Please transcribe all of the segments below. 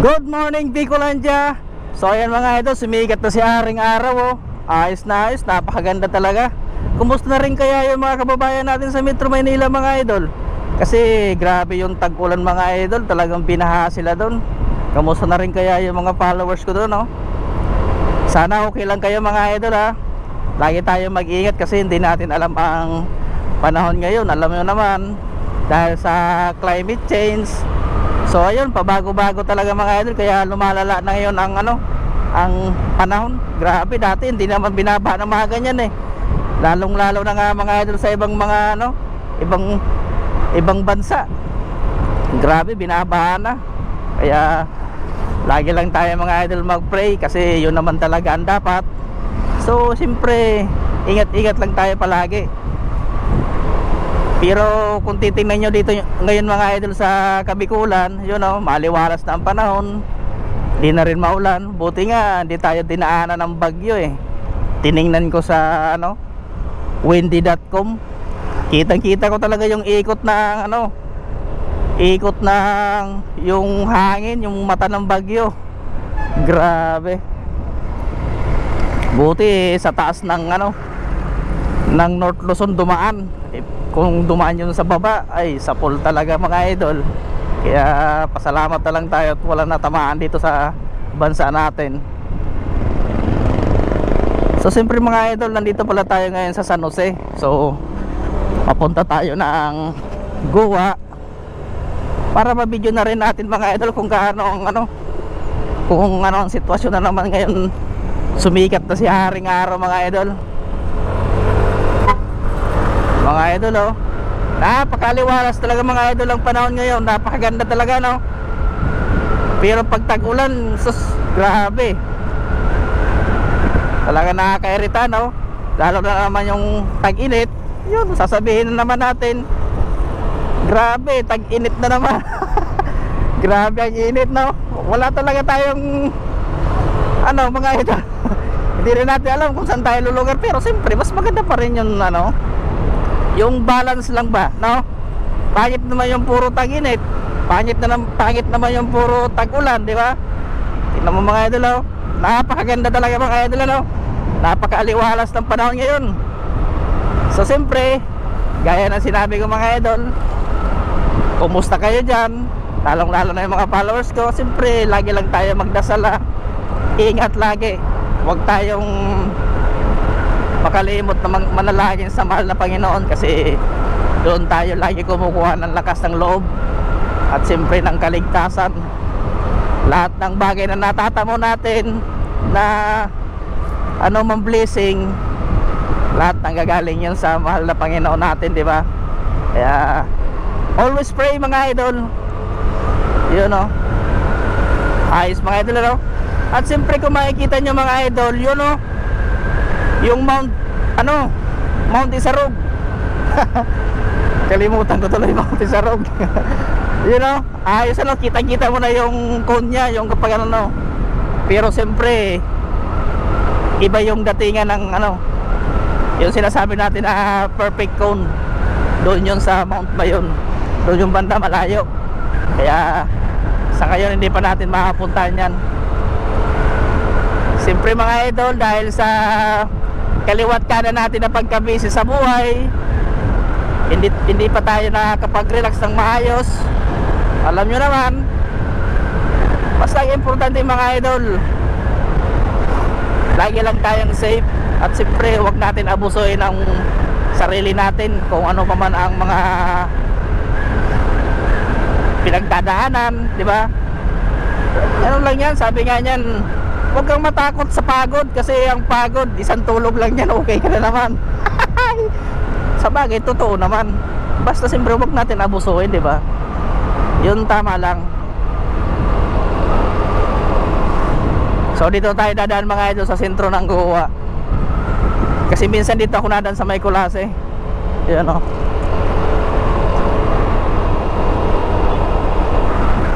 Good morning Bicolandia So ayan mga idol, sumikat na si Aring Araw oh. Ayos na ayos, napakaganda talaga. Kumusta na rin kaya yung mga kababayan natin sa Metro Manila mga idol? Kasi grabe yung tag-ulan mga idol. Talagang binaha sila doon. Kamusta na rin kaya yung mga followers ko doon oh? Sana okay lang kayo mga idol ha Lagi tayo mag-ingat kasi hindi natin alam ang panahon ngayon. Alam nyo naman Dahil sa climate change So ayun, pabago-bago talaga mga idol kaya lumalala na ngayon ang ano, ang panahon. Grabe dati hindi naman binaba ng mga ganyan eh. Lalong-lalo na nga mga idol sa ibang mga ano, ibang ibang bansa. Grabe binaba na. Kaya lagi lang tayo mga idol mag-pray kasi yun naman talaga ang dapat. So siyempre, ingat-ingat lang tayo palagi. Pero kung titingnan nyo dito ngayon mga idol sa Kabikulan, yun know, maliwalas na ang panahon. Di na rin maulan. Buti nga, hindi tayo dinaanan ng bagyo eh. Tiningnan ko sa ano, windy.com. Kitang kita ko talaga yung ikot ng ano, ikot ng yung hangin, yung mata ng bagyo. Grabe. Buti sa taas ng ano, ng North Luzon dumaan eh, kung dumaan yun sa baba ay sa pool talaga mga idol. Kaya pasalamat na lang tayo at wala natamaan dito sa bansa natin. So siyempre mga idol nandito pala tayo ngayon sa San Jose. So papunta tayo ng Goa para mabidyo na rin natin mga idol kung gaano ang ano kung ano ang sitwasyon na naman ngayon. Sumikat na si Haring Araw mga idol mga idol oh. Napakaliwalas talaga mga idol ang panahon ngayon. Napakaganda talaga no? Pero pag tag-ulan sus grabe. Talaga nakakairita no? Lalo na naman yung tag-init. Yun sasabihin na naman natin. Grabe tag-init na naman. Grabe ang init no? Wala talaga tayong ano mga idol. Hindi rin natin alam kung saan tayo lulugar pero siyempre mas maganda pa rin yung ano yung balance lang ba no? Pangit naman yung puro tag-init. Pangit na nam- pangit naman yung puro tag-ulan di ba? Tingnan mo mga idol oh. napakaganda talaga mga idol ano? Napakaaliwalas ng panahon ngayon. So siyempre gaya ng sinabi ko mga idol kumusta kayo dyan? Lalong lalo na yung mga followers ko. Siyempre lagi lang tayo magdasal ah. ingat lagi. Huwag tayong makalimot na man- manalangin sa mahal na Panginoon kasi doon tayo lagi kumukuha ng lakas ng loob at siyempre ng kaligtasan. Lahat ng bagay na natatamo natin na ano mang blessing lahat ng gagaling yan sa mahal na Panginoon natin di ba? Kaya always pray mga idol. Yun o ayos mga idol ano? At siyempre kung makikita nyo mga idol yun o yung Mount ano? Mount Isarog. Kalimutan ko tuloy Mount Isarog. You know ayos ano kita kita mo na yung cone nya yung kapag ano no. Pero siyempre iba yung datingan ng ano yung sinasabi natin na perfect cone. Doon yun sa Mount Mayon doon yung banda malayo. Kaya sa ngayon hindi pa natin makapuntahan yan. Siyempre mga idol dahil sa kaliwat kanan natin na pagkabisi sa buhay. Hindi, hindi pa tayo nakakapag-relax ng maayos. Alam nyo naman basta ang importante mga idol lagi lang tayong safe. At siyempre huwag natin abusuin ang sarili natin kung ano pa man ang mga pinagdadaanan di ba? Ano lang yan sabi nga niyan huwag kang matakot sa pagod kasi ang pagod isang tulog lang yan okay ka na naman. Sa bagay totoo naman. Basta siyempre huwag natin abusuin di ba? Yun tama lang. So dito tayo dadaan mga idol sa sentro ng Goa. Kasi minsan dito ako nadaan sa may kulase yun o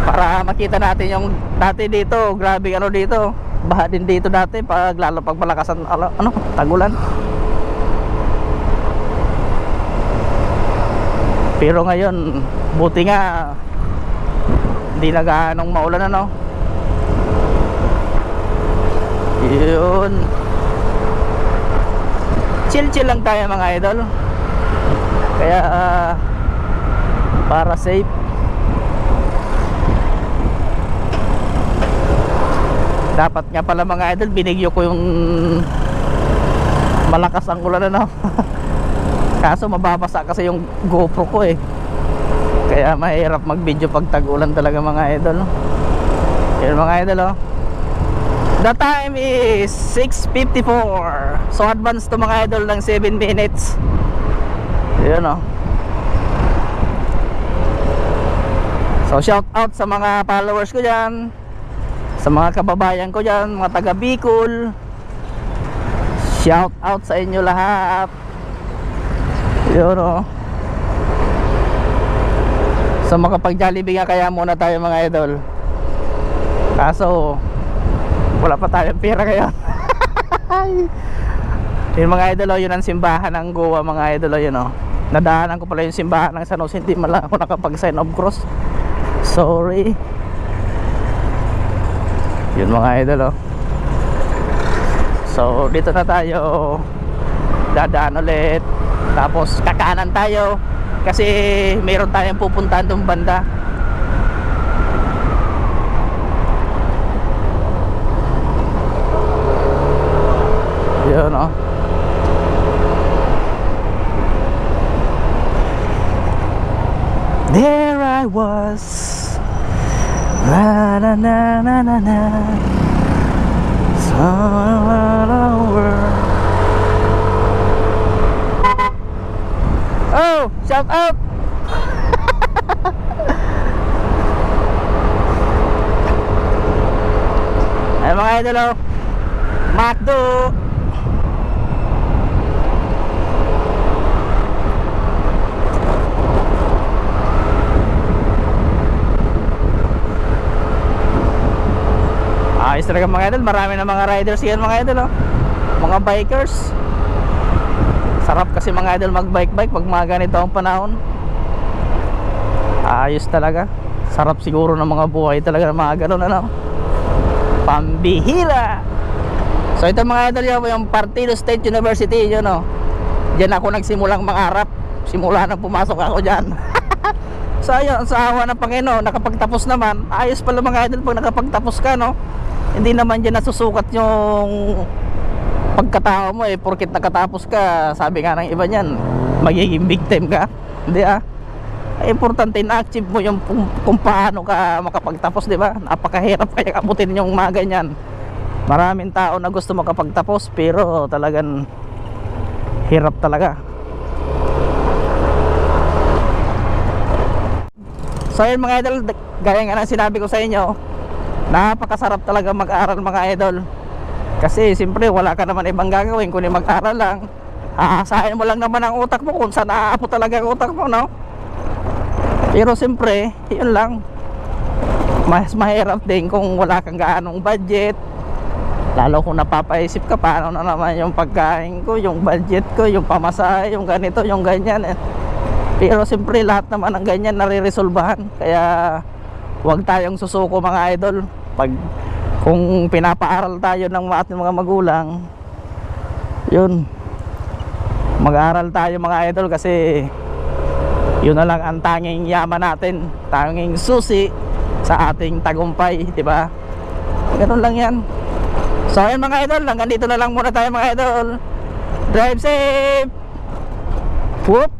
para makita natin yung dati dito grabe ano dito baha din dito dati pag lalo pag malakasan ano, ano tagulan. Pero ngayon buti nga hindi na gaanong maulan ano. Yun. Chill chill lang tayo mga idol. Kaya uh, para safe. Dapat nga pala mga idol, binigyo ko yung malakas ang ulan ano. Kaso mababasa kasi yung GoPro ko eh. Kaya mahirap mag-video pag tag-ulan talaga mga idol. Yun mga idol oh. The time is 6.54 So advance to mga idol ng 7 minutes Yun oh So shout out sa mga followers ko dyan Sa mga kababayan ko dyan Mga taga Bicol Shout out sa inyo lahat. Yun oh. So makapag Jollibee nga kaya muna tayo mga idol. Kaso wala pa tayong pera ngayon. Yun mga idol oh, yun ang simbahan ng Goa mga idol oh, yun oh. nadaanan ko pala yung simbahan ng San Jose. Hindi man lang ako nakapag sign of cross. Sorry yun mga idol oh. so dito na tayo dadaan ulit tapos kakanan tayo kasi mayroon tayong pupuntahan doon banda Yun oh. There I was. Na na na na na na. Somewhere over. Oh, shout out. Ay mga idol oh. Macdo. Ayos talaga mga idol, marami na mga riders yan mga idol oh. Mga bikers. Sarap kasi mga idol mag-bike-bike pag mga ganito ang panahon. Ayos talaga. Sarap siguro ng mga buhay talaga ng mga ganun ano. Pambihira. So ito mga idol yun, yung Partido State University yun oh. Diyan ako nagsimulang mangarap. Simula nang pumasok ako diyan. so ayun, sa awa ng Panginoon, nakapagtapos naman. Ayos pala mga idol pag nakapagtapos ka no hindi naman dyan nasusukat yung pagkatao mo eh. Porkit nakatapos ka sabi nga ng iba niyan magiging big time ka. Hindi ah. Importante na-achieve mo yung kung, kung paano ka makapagtapos di ba? Napakahirap kaya abutin yung mga ganyan. Maraming tao na gusto makapagtapos pero talagang hirap talaga. So yun mga idol gaya nga ng sinabi ko sa inyo napakasarap talaga mag-aral mga idol. Kasi siyempre wala ka naman ibang gagawin kundi mag-aral lang. Aasahin mo lang naman ang utak mo kung saan aapo talaga ang utak mo no? Pero siyempre yun lang. Mas mahirap din kung wala kang gaanong budget. Lalo kung napapaisip ka paano na naman yung pagkain ko yung budget ko yung pamasahe yung ganito yung ganyan eh. pero siyempre lahat naman ng ganyan nare-resolbahan. Kaya huwag tayong susuko mga idol pag kung pinapaaral tayo ng ating mga magulang yun. Mag-aral tayo mga idol kasi yun na lang ang tanging yaman natin tanging susi sa ating tagumpay di ba? Ganun lang yan. So ayun mga idol hanggang dito na lang muna tayo mga idol. Drive safe! Whoop